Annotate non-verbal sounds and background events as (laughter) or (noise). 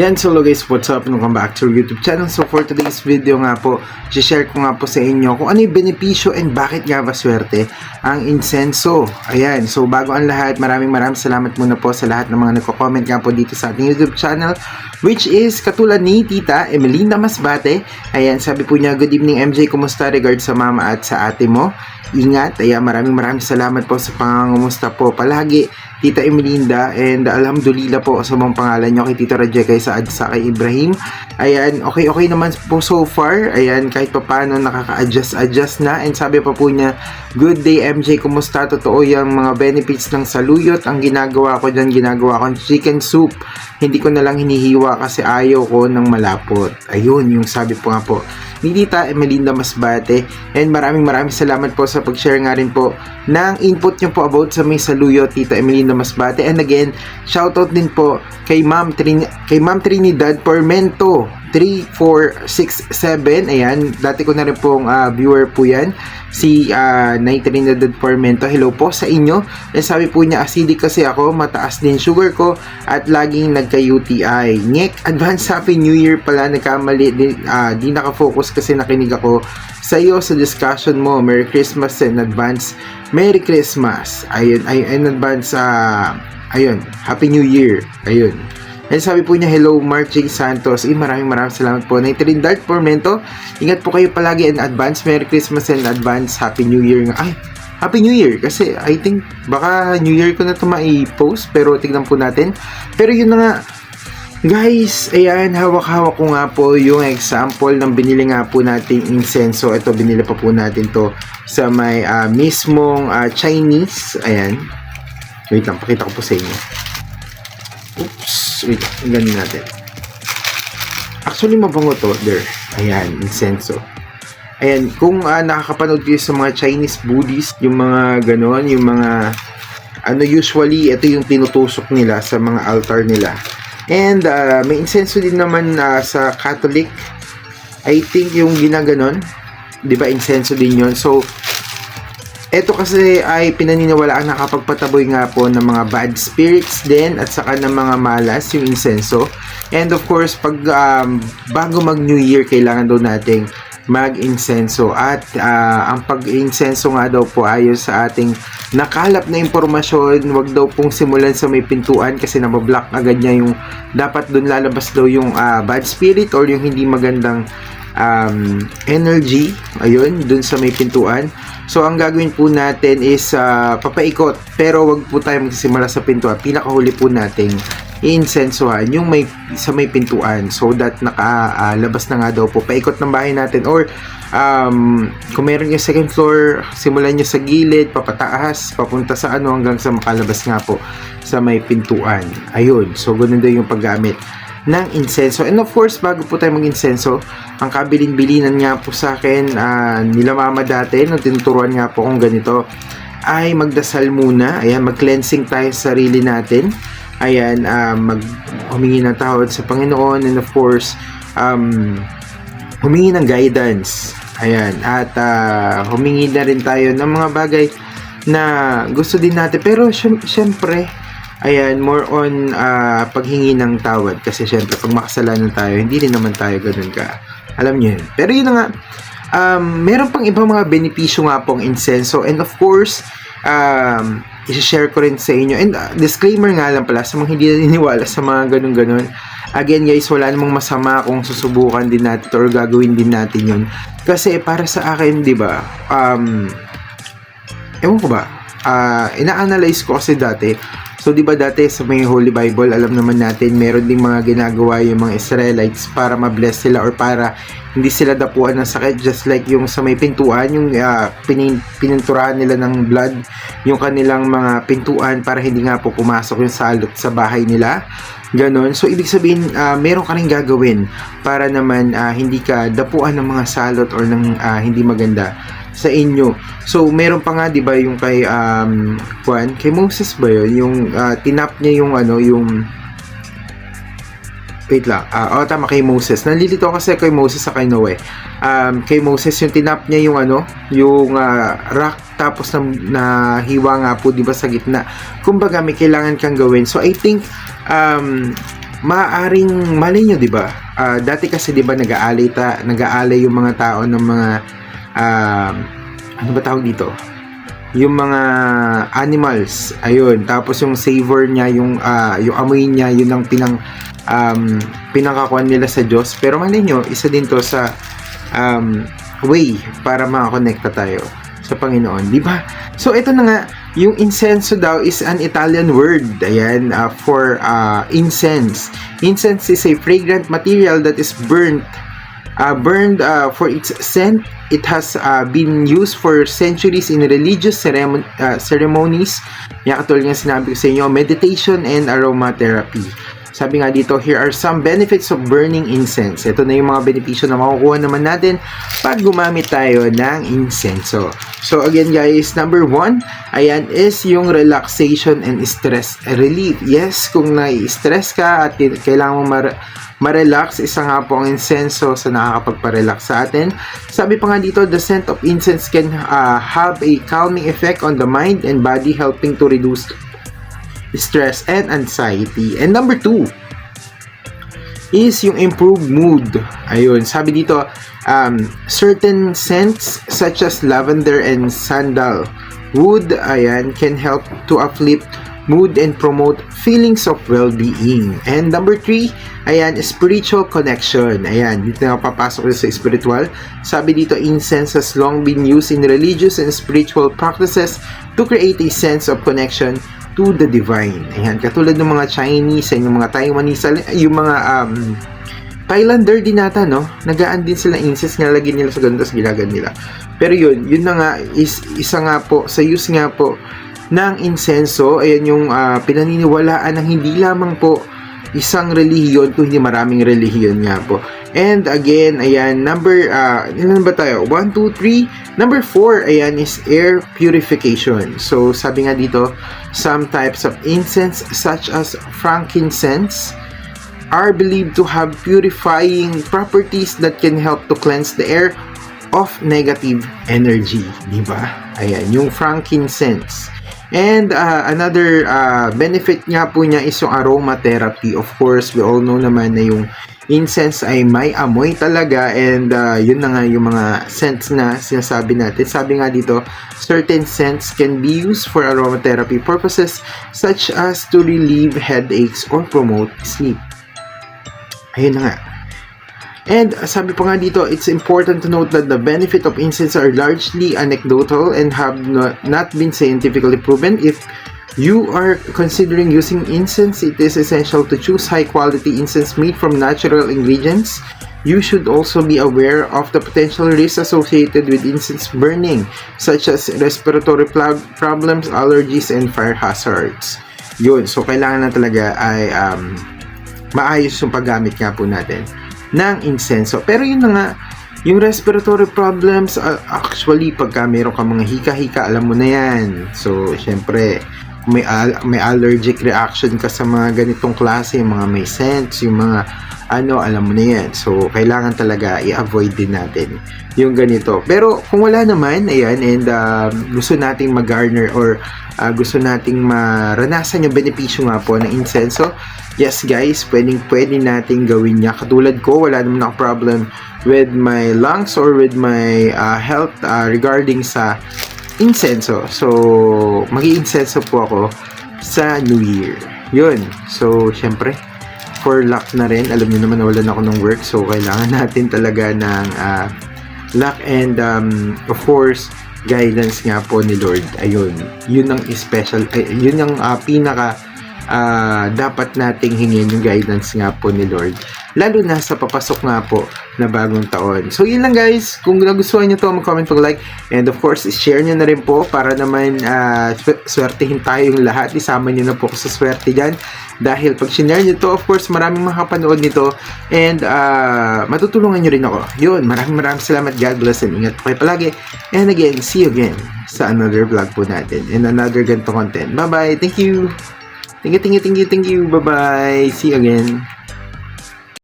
Yan, so guys, what's up? Welcome back to our YouTube channel. So for today's video nga po, share ko nga po sa inyo kung ano yung benepisyo and bakit nga ba swerte ang insenso. Ayan, so bago ang lahat, maraming maraming salamat muna po sa lahat ng mga nagko-comment nga po dito sa ating YouTube channel which is katulad ni Tita Emelinda Masbate. Ayan, sabi po niya, good evening MJ, kumusta regard sa mama at sa ate mo? Ingat, ayan, maraming maraming salamat po sa pangangumusta po palagi Tita Emelinda and alhamdulillah po sa mga pangalan nyo kay Tita Raja Saad sa kay Ibrahim. Ayan, okay okay naman po so far. Ayan, kahit pa paano nakaka-adjust adjust na and sabi pa po niya, Good day MJ, kumusta? Totoo yung mga benefits ng saluyot. Ang ginagawa ko dyan, ginagawa ko chicken soup. Hindi ko na lang hinihiwa kasi ayaw ko ng malapot. Ayun, yung sabi po nga po ni Tita Emelinda Masbate. And maraming maraming salamat po sa pag-share nga rin po ng input nyo po about sa may saluyo Tita Emelinda Masbate. And again, shoutout din po kay Ma'am, Trin kay Ma'am Trinidad Pormento 3467. Ayan, dati ko na rin pong ah, viewer po yan. Si uh, Nay Trinidad. Hello po sa inyo. And sabi po niya, acidic kasi ako, mataas din sugar ko at laging nagka-UTI. Nyek, advance happy new year pala. Nagkamali, di, ah, di nakafocus kasi nakinig ako sa iyo sa discussion mo. Merry Christmas in advance. Merry Christmas. Ayun, ayun, in advance sa ayun, Happy New Year. Ayun. And sabi po niya, hello J. Santos. Eh, maraming maraming salamat po. Naitrin Dark Pormento. Ingat po kayo palagi in advance. Merry Christmas in advance. Happy New Year nga. Ay, Happy New Year. Kasi I think baka New Year ko na ito mai-post. Pero tignan po natin. Pero yun na nga, Guys, ayan, hawak-hawak ko nga po yung example ng binili nga po nating insenso. Ito, binili pa po natin to sa may ah, mismong ah, Chinese. Ayan. Wait lang, pakita ko po sa inyo. Oops, wait lang, ganun natin. Actually, mabango to. There. Ayan, insenso. Ayan, kung ah, nakakapanood kayo sa mga Chinese Buddhist, yung mga ganon, yung mga ano usually, ito yung tinutusok nila sa mga altar nila. And uh, may insenso din naman uh, sa Catholic. I think yung ginaganon, 'di ba insenso din 'yon. So ito kasi ay pinaniniwalaan na kapag pataboy nga po ng mga bad spirits din at saka ng mga malas yung insenso. And of course, pag um, bago mag New Year, kailangan daw nating mag-insenso at uh, ang pag-insenso nga daw po ayon sa ating nakalap na impormasyon wag daw pong simulan sa may pintuan kasi nabablock agad niya yung dapat doon lalabas daw yung uh, bad spirit or yung hindi magandang um, energy ayun doon sa may pintuan. So ang gagawin po natin is uh, papaikot. Pero wag po tayo magsisimula sa pintuan. Pinakahuli po nating insensuhan yung may sa may pintuan. So that nakalabas na nga daw po. Paikot ng bahay natin or um, kung meron yung second floor simulan nyo sa gilid papataas papunta sa ano hanggang sa makalabas nga po sa may pintuan. Ayun. So ganun daw yung paggamit ng insenso and of course bago po tayo mag insenso ang kabilin-bilinan nga po sa akin uh, nila mama dati nung tinuturuan nga po kung ganito ay magdasal muna ayan mag-cleansing tayo sa sarili natin ayan, uh, mag humingi ng tawad sa Panginoon and of course, um, humingi ng guidance. Ayan, at uh, humingi na rin tayo ng mga bagay na gusto din natin. Pero syempre, ayan, more on uh, paghingi ng tawad. Kasi syempre, pag makasalanan tayo, hindi rin naman tayo ganun ka. Alam niyo yun. Pero yun na nga, um, meron pang ibang mga benepisyo nga pong insenso. And of course, um, i-share ko rin sa inyo. And uh, disclaimer nga lang pala sa mga hindi naniniwala sa mga ganun-ganun. Again guys, wala namang masama kung susubukan din natin or gagawin din natin yun. Kasi para sa akin, di ba, um, ewan ko ba, uh, ina-analyze ko kasi dati, So, di ba dati sa may Holy Bible, alam naman natin, meron ding mga ginagawa yung mga Israelites para ma-bless sila or para hindi sila dapuan ng sakit. Just like yung sa may pintuan, yung uh, pinin pininturahan nila ng blood, yung kanilang mga pintuan para hindi nga po pumasok yung salot sa bahay nila. Ganon. So, ibig sabihin, uh, meron ka rin gagawin para naman uh, hindi ka dapuan ng mga salot or ng uh, hindi maganda sa inyo. So, meron pa nga 'di ba yung kay um Juan, kay Moses ba 'yon? Yung uh, tinap niya yung ano, yung Wait lang. Uh, oh, tama kay Moses. Nalilito kasi kay Moses sa kay Noe. Um, kay Moses yung tinap niya yung ano, yung uh, rock tapos na, na hiwa nga po 'di ba sa gitna. Kumbaga may kailangan kang gawin. So I think um maaaring mali nyo, di ba? Ah, dati kasi, di ba, nag-aalay, ta, nag-aalay yung mga tao ng mga, ah, ano ba tawag dito? Yung mga animals, ayun. Tapos yung savor niya, yung, ah, yung amoy niya, yun ang pinang, um, pinakakuan nila sa Diyos. Pero mali nyo, isa din to sa, um, way para makakonekta tayo sa Panginoon, di ba? So ito na nga, yung incenso daw is an Italian word, ayan, uh, for uh, incense. Incense is a fragrant material that is burnt uh, burned uh, for its scent. It has uh, been used for centuries in religious ceremon- uh, ceremonies. Yan katulad nga sinabi ko sa inyo, meditation and aromatherapy. Sabi nga dito, here are some benefits of burning incense. Ito na yung mga benepisyo na makukuha naman natin pag gumamit tayo ng incenso. So again guys, number one, ayan is yung relaxation and stress relief. Yes, kung nai-stress ka at kailangan mo mar- ma-relax, isa nga po ang incenso sa nakakapagpa-relax sa atin. Sabi pa nga dito, the scent of incense can uh, have a calming effect on the mind and body helping to reduce stress and anxiety. And number two is yung improved mood. Ayun, sabi dito, um, certain scents such as lavender and sandal wood, ayan, can help to uplift mood and promote feelings of well-being. And number three, ayan, spiritual connection. Ayan, dito na papasok sa spiritual. Sabi dito, incense has long been used in religious and spiritual practices to create a sense of connection to the divine. Ayan, katulad ng mga Chinese and yung mga Taiwanese, yung mga um, Thailander din nata, no? Nagaan din sila incense, nilalagay nila sa ganun, tapos gilagan nila. Pero yun, yun na nga, is, isa nga po, sa use nga po ng insenso, ayan yung uh, pinaniniwalaan ng hindi lamang po isang relihiyon, kung hindi maraming relihiyon nga po. And again, ayan, number, uh, ilan ba tayo? 1, 2, 3. Number 4, ayan, is air purification. So, sabi nga dito, some types of incense such as frankincense are believed to have purifying properties that can help to cleanse the air of negative energy, di ba? Ayan, yung frankincense. And uh, another uh, benefit nga po niya is yung aromatherapy. Of course, we all know naman na yung incense ay may amoy talaga and uh, yun na nga yung mga scents na sinasabi natin. Sabi nga dito, certain scents can be used for aromatherapy purposes such as to relieve headaches or promote sleep. Ayun na nga. And sabi pa nga dito, it's important to note that the benefit of incense are largely anecdotal and have not, not been scientifically proven. If you are considering using incense, it is essential to choose high quality incense made from natural ingredients. You should also be aware of the potential risks associated with incense burning, such as respiratory problems, allergies, and fire hazards. Yun, so kailangan na talaga ay um, maayos yung paggamit nga po natin ng insenso. Pero yun na nga, yung respiratory problems, uh, actually, pagka meron ka mga hika-hika, alam mo na yan. So, syempre, may, al- may allergic reaction ka sa mga ganitong klase, yung mga may scents, yung mga ano, alam mo na yan. So, kailangan talaga i-avoid din natin yung ganito. Pero, kung wala naman, ayan, and uh, gusto nating mag-garner or uh, gusto nating maranasan yung benepisyo nga po ng insenso, yes guys, pwedeng pwede nating gawin niya. Katulad ko, wala naman ako problem with my lungs or with my uh, health uh, regarding sa insenso. So, mag-iinsenso po ako sa New Year. Yun. So, syempre, for luck na rin. Alam niyo naman nawalan ako ng work. So, kailangan (laughs) natin talaga ng uh, luck and um, of course, guidance nga po ni Lord. Ayun. Yun ang special, ay, yun ang uh, pinaka uh, dapat nating hingin yung guidance nga po ni Lord. Lalo na sa papasok nga po na bagong taon. So, yun lang guys. Kung nagustuhan nyo to, mag-comment po like. And of course, share nyo na rin po para naman uh, swertihin tayong lahat. Isama nyo na po sa swerte dyan. Dahil pag sinare nyo to, of course, maraming makapanood nito. And uh, matutulungan nyo rin ako. Yun, maraming maraming salamat. God bless and ingat po kayo palagi. And again, see you again sa another vlog po natin. And another ganito content. Bye-bye. Thank you. Thank you, thank you, thank you, thank you. Bye-bye. See you again.